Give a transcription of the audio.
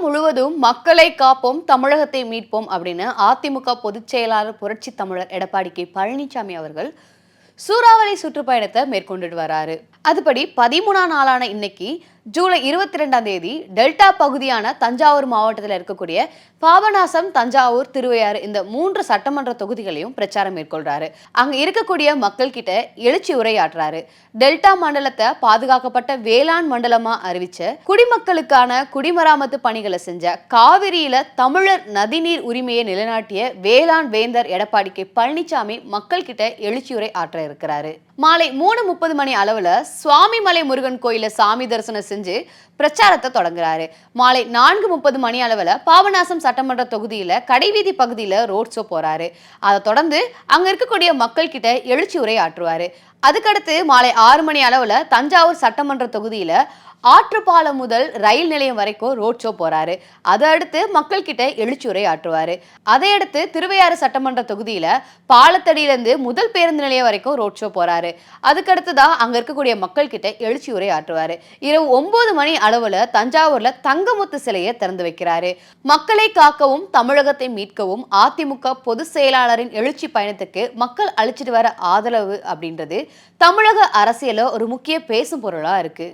முழுவதும் மக்களை காப்போம் தமிழகத்தை மீட்போம் அப்படின்னு அதிமுக பொதுச் செயலாளர் புரட்சி தமிழர் எடப்பாடி கே பழனிசாமி அவர்கள் சூறாவளி சுற்றுப்பயணத்தை மேற்கொண்டுட்டு வராரு. அதுபடி பதிமூணாம் நாளான இன்னைக்கு ஜூலை இருபத்தி ரெண்டாம் தேதி டெல்டா பகுதியான தஞ்சாவூர் மாவட்டத்தில் இருக்கக்கூடிய பாபநாசம் தஞ்சாவூர் திருவையாறு இந்த மூன்று சட்டமன்ற தொகுதிகளையும் பிரச்சாரம் மேற்கொள்றாரு. அங்க இருக்கக்கூடிய மக்கள் கிட்ட எழுச்சி உரையாற்றுறாரு டெல்டா மண்டலத்தை பாதுகாக்கப்பட்ட வேளாண் மண்டலமா அறிவிச்ச குடிமக்களுக்கான குடிமராமத்து பணிகளை செஞ்ச காவிரியில தமிழர் நதிநீர் உரிமையை நிலைநாட்டிய வேளாண் வேந்தர் எடப்பாடி கே பழனிசாமி மக்கள் கிட்ட எழுச்சியுரை ஆற்றாரு இருக்கிறாரு. மாலை மூணு முப்பது மணி அளவில் சுவாமிமலை முருகன் கோயிலில் சாமி தரிசனம் செஞ்சு பிரச்சாரத்தை தொடங்குறாரு. மாலை நான்கு முப்பது மணி அளவில் பாபநாசம் சட்டமன்ற தொகுதியில் கடைவீதி பகுதியில் ரோட் ஷோ போறாரு. அதை தொடர்ந்து அங்கே இருக்கக்கூடிய மக்கள் கிட்ட எழுச்சி உரை அதுக்கடுத்து மாலை ஆறு மணி அளவில் தஞ்சாவூர் சட்டமன்ற தொகுதியில் ஆற்றுப்பாலம் முதல் ரயில் நிலையம் வரைக்கும் ரோட் ஷோ போறாரு. அதை அடுத்து மக்கள் கிட்ட எழுச்சி உரை ஆற்றுவாரு அதை அடுத்து திருவையாறு சட்டமன்ற தொகுதியில பாலத்தடியிலிருந்து முதல் பேருந்து நிலையம் வரைக்கும் ரோட் ஷோ போறாரு. அதுக்கடுத்து தான் அங்க இருக்கக்கூடிய மக்கள் கிட்ட எழுச்சி உரை ஆற்றுவாரு இரவு ஒன்பது மணி அளவுல தஞ்சாவூர்ல தங்கமுத்து சிலையை திறந்து வைக்கிறாரு. மக்களை காக்கவும் தமிழகத்தை மீட்கவும் அதிமுக பொதுச் செயலாளரின் எழுச்சி பயணத்துக்கு மக்கள் அழிச்சிட்டு வர ஆதரவு அப்படின்றது தமிழக அரசியல ஒரு முக்கிய பேசும் பொருளா இருக்கு.